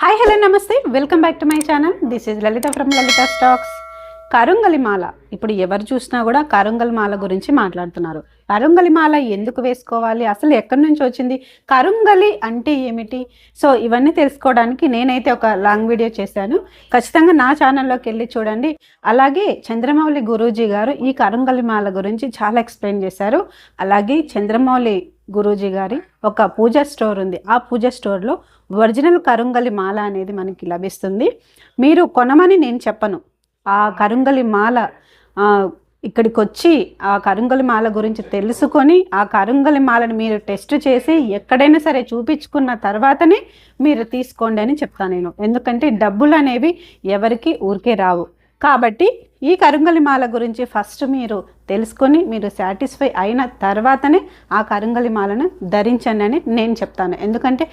Hi hello నమస్తే. Welcome back to my channel this is Lalitha from Lalitha stocks కరుంగలి మాల ఇప్పుడు ఎవరు చూసినా కూడా కరుంగలి మాల గురించి మాట్లాడుతున్నారు. కరుంగలి మాల ఎందుకు వేసుకోవాలి? అసలు ఎక్కడి నుంచి వచ్చింది? కరుంగలి అంటే ఏమిటి? సో ఇవన్నీ తెలుసుకోవడానికి నేనైతే ఒక లాంగ్ వీడియో చేశాను. ఖచ్చితంగా నా ఛానల్లోకి వెళ్ళి చూడండి. అలాగే చంద్రమౌళి గురూజీ గారు ఈ కరుంగలి మాల గురించి చాలా ఎక్స్ప్లెయిన్ చేశారు. అలాగే చంద్రమౌళి గురూజీ గారి ఒక పూజ స్టోర్ ఉంది. ఆ పూజ స్టోర్లో ఒరిజినల్ కరుంగలి మాల అనేది మనకి లభిస్తుంది. మీరు కొనమని నేను చెప్పను. ఆ కరుంగలి మాల ఇక్కడికి వచ్చి ఆ కరుంగలి మాల గురించి తెలుసుకొని ఆ కరుంగలి మాలను మీరు టెస్ట్ చేసి ఎక్కడైనా సరే చూపించుకున్న తర్వాతనే మీరు తీసుకోండి అని చెప్తాను నేను. ఎందుకంటే డబ్బులు అనేవి ఎవరికి ఊరికే రావు. కాబట్టి ఈ కరుంగలి మాల గురించి ఫస్ట్ మీరు తెలుసుకొని మీరు సాటిస్ఫై అయిన తర్వాతనే ఆ కరుంగలి మాలను ధరించండి అని నేను చెప్తాను. ఎందుకంటే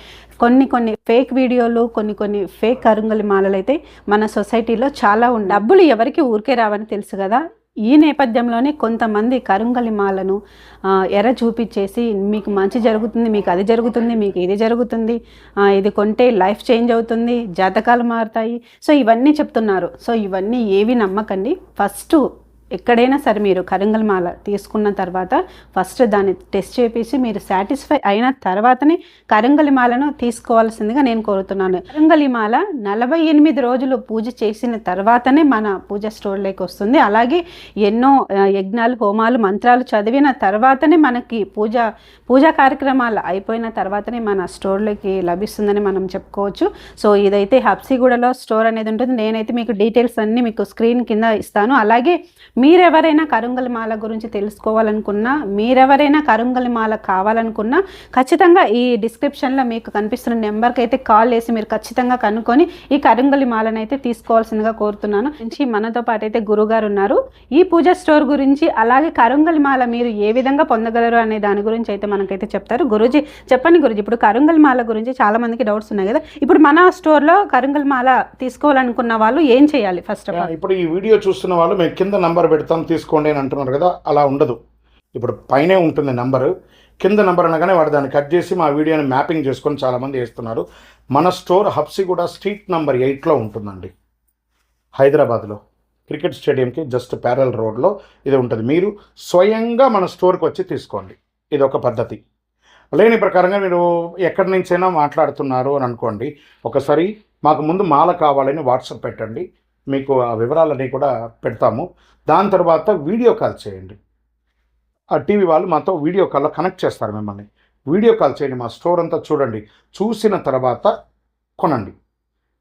కొన్ని కొన్ని ఫేక్ వీడియోలు కొన్ని కొన్ని ఫేక్ కరంగలి మాలలు అయితే మన సొసైటీలో చాలా ఉన్నాయి. డబ్బులు ఎవరికి ఊరికే రావని తెలుసు కదా. ఈ నేపథ్యంలోనే కొంతమంది కరుంగలి మాలను ఎర్ర చూపించేసి మీకు మంచి జరుగుతుంది మీకు అది జరుగుతుంది మీకు ఇది జరుగుతుంది ఇది కొంటే లైఫ్ చేంజ్ అవుతుంది జాతకాలు మారుతాయి. సో ఇవన్నీ చెప్తున్నారు. సో ఇవన్నీ ఏవి నమ్మకండి. ఫస్ట్ ఎక్కడైనా సరే మీరు కరుంగలి మాల తీసుకున్న తర్వాత ఫస్ట్ దాన్ని టెస్ట్ చేపించి మీరు సాటిస్ఫై అయిన తర్వాతనే కరంగలి మాలను తీసుకోవాల్సిందిగా నేను కోరుతున్నాను. కరుంగలి మాల నలభై ఎనిమిది రోజులు పూజ చేసిన తర్వాతనే మన పూజ స్టోర్లోకి వస్తుంది. అలాగే ఎన్నో యజ్ఞాలు హోమాలు మంత్రాలు చదివిన తర్వాతనే మనకి పూజ పూజా కార్యక్రమాలు అయిపోయిన తర్వాతనే మన స్టోర్లోకి లభిస్తుందని మనం చెప్పుకోవచ్చు. సో ఇదైతే హబ్సిగూడలో స్టోర్ అనేది ఉంటుంది. నేనైతే మీకు డీటెయిల్స్ అన్నీ మీకు స్క్రీన్ కింద ఇస్తాను. అలాగే మీరెవరైనా కరుంగలి మాల గురించి తెలుసుకోవాలనుకున్నా మీరెవరైనా కరుంగలి మాల కావాలనుకున్నా ఖచ్చితంగా ఈ డిస్క్రిప్షన్లో మీకు కనిపిస్తున్న నెంబర్కి అయితే కాల్ చేసి మీరు ఖచ్చితంగా కనుక్కొని ఈ కరుంగలి మాలను అయితే తీసుకోవాల్సిందిగా కోరుతున్నాను. నుంచి మనతో పాటు అయితే గురుగారు ఉన్నారు. ఈ పూజ స్టోర్ గురించి అలాగే కరుంగలి మాల మీరు ఏ విధంగా పొందగలరు అనే దాని గురించి అయితే మనకైతే చెప్తారు. గురూజీ చెప్పండి గురూజీ ఇప్పుడు కరుంగలి మాల గురించి చాలా మందికి డౌట్స్ ఉన్నాయి కదా. ఇప్పుడు మన స్టోర్లో కరుంగలి మాల తీసుకోవాలనుకున్న వాళ్ళు ఏం చేయాలి? ఫస్ట్ ఆఫ్ ఆల్ ఇప్పుడు ఈ వీడియో చూస్తున్న వాళ్ళు మేము కింద నంబర్ పెడతాం తీసుకోండి అని అంటున్నారు కదా అలా ఉండదు. ఇప్పుడు పైనే ఉంటుంది నెంబరు. కింద నెంబర్ అనగానే వాడు దాన్ని కట్ చేసి మా వీడియోని మ్యాపింగ్ చేసుకొని చాలామంది వేస్తున్నారు. మన స్టోర్ హబ్సిగూడ స్ట్రీట్ నెంబర్ ఎయిట్లో ఉంటుందండి. హైదరాబాద్లో క్రికెట్ స్టేడియంకి జస్ట్ ప్యారల్ రోడ్లో ఇది ఉంటుంది. మీరు స్వయంగా మన స్టోర్కి వచ్చి తీసుకోండి. ఇది ఒక పద్ధతి. లేని ప్రకారంగా మీరు ఎక్కడి నుంచైనా మాట్లాడుతున్నారు అని అనుకోండి ఒకసారి మాకు ముందు మాల కావాలని వాట్సాప్ పెట్టండి. మీకు ఆ వివరాలన్నీ కూడా పెడతాము. దాని తర్వాత వీడియో కాల్ చేయండి. ఆ టీవీ వాళ్ళు మాతో వీడియో కాల్లో కనెక్ట్ చేస్తారు మిమ్మల్ని. వీడియో కాల్ చేయండి మా స్టోర్ అంతా చూడండి. చూసిన తర్వాత కొనండి.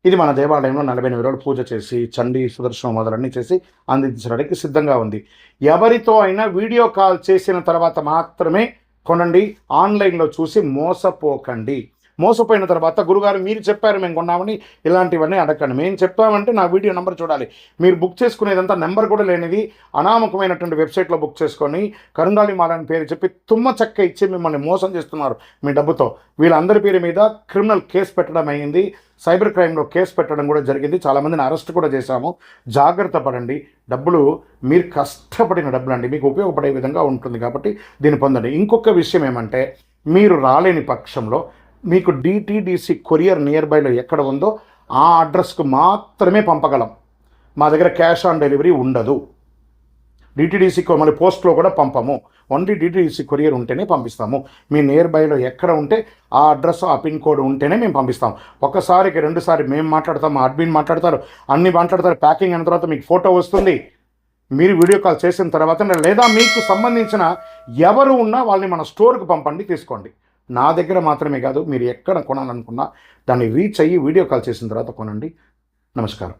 ఇది మన దేవాలయంలో నలభై ఎనిమిది రోజులు పూజ చేసి చండీ సుదర్శనం మొదలన్నీ చేసి అందించడానికి సిద్ధంగా ఉంది. ఎవరితో అయినా వీడియో కాల్ చేసిన తర్వాత మాత్రమే కొనండి. ఆన్లైన్లో చూసి మోసపోకండి. మోసపోయిన తర్వాత గురుగారు మీరు చెప్పారు మేము కొన్నామని ఇలాంటివన్నీ అడగండి మేము చెప్పామంటే నా వీడియో నెంబర్ చూడాలి. మీరు బుక్ చేసుకునేదంతా నెంబర్ కూడా లేనిది అనామకమైనటువంటి వెబ్సైట్లో బుక్ చేసుకొని కరుణాలి మాల అని పేరు చెప్పి తుమ్మ చెక్క ఇచ్చి మిమ్మల్ని మోసం చేస్తున్నారు మీ డబ్బుతో. వీళ్ళందరి పేరు మీద క్రిమినల్ కేసు పెట్టడం అయింది. సైబర్ క్రైమ్లో కేసు పెట్టడం కూడా జరిగింది. చాలామందిని అరెస్ట్ కూడా చేశాము. జాగ్రత్త పడండి. డబ్బులు మీరు కష్టపడిన డబ్బులు అండి మీకు ఉపయోగపడే విధంగా ఉంటుంది కాబట్టి దీన్ని పొందండి. ఇంకొక విషయం ఏమంటే మీరు రాలేని పక్షంలో మీకు డిటీడీసీ కొరియర్ నియర్ బైలో ఎక్కడ ఉందో ఆ అడ్రస్కు మాత్రమే పంపగలం. మా దగ్గర క్యాష్ ఆన్ డెలివరీ ఉండదు. డిటీడీసీ మళ్ళీ పోస్ట్లో కూడా పంపము. ఓన్లీ డిటీడీసీ కొరియర్ ఉంటేనే పంపిస్తాము. మీ నియర్ బైలో ఎక్కడ ఉంటే ఆ అడ్రస్ ఆ పిన్ కోడ్ ఉంటేనే మేము పంపిస్తాం. ఒకసారికి రెండుసారి మేము మాట్లాడతాం మా అడ్మిన్ మాట్లాడతారు అన్ని మాట్లాడతారు ప్యాకింగ్ అయిన తర్వాత మీకు ఫోటో వస్తుంది. మీరు వీడియో కాల్ చేసిన తర్వాత లేదా మీకు సంబంధించిన ఎవరు ఉన్నా వాళ్ళని మన స్టోర్కి పంపండి తీసుకోండి. నా దగ్గర మాత్రమే కాదు మీరు ఎక్కడ కొనాలనుకున్నా దాన్ని రీచ్ అయ్యి వీడియో కాల్ చేసిన తర్వాత కొనండి. నమస్కారం.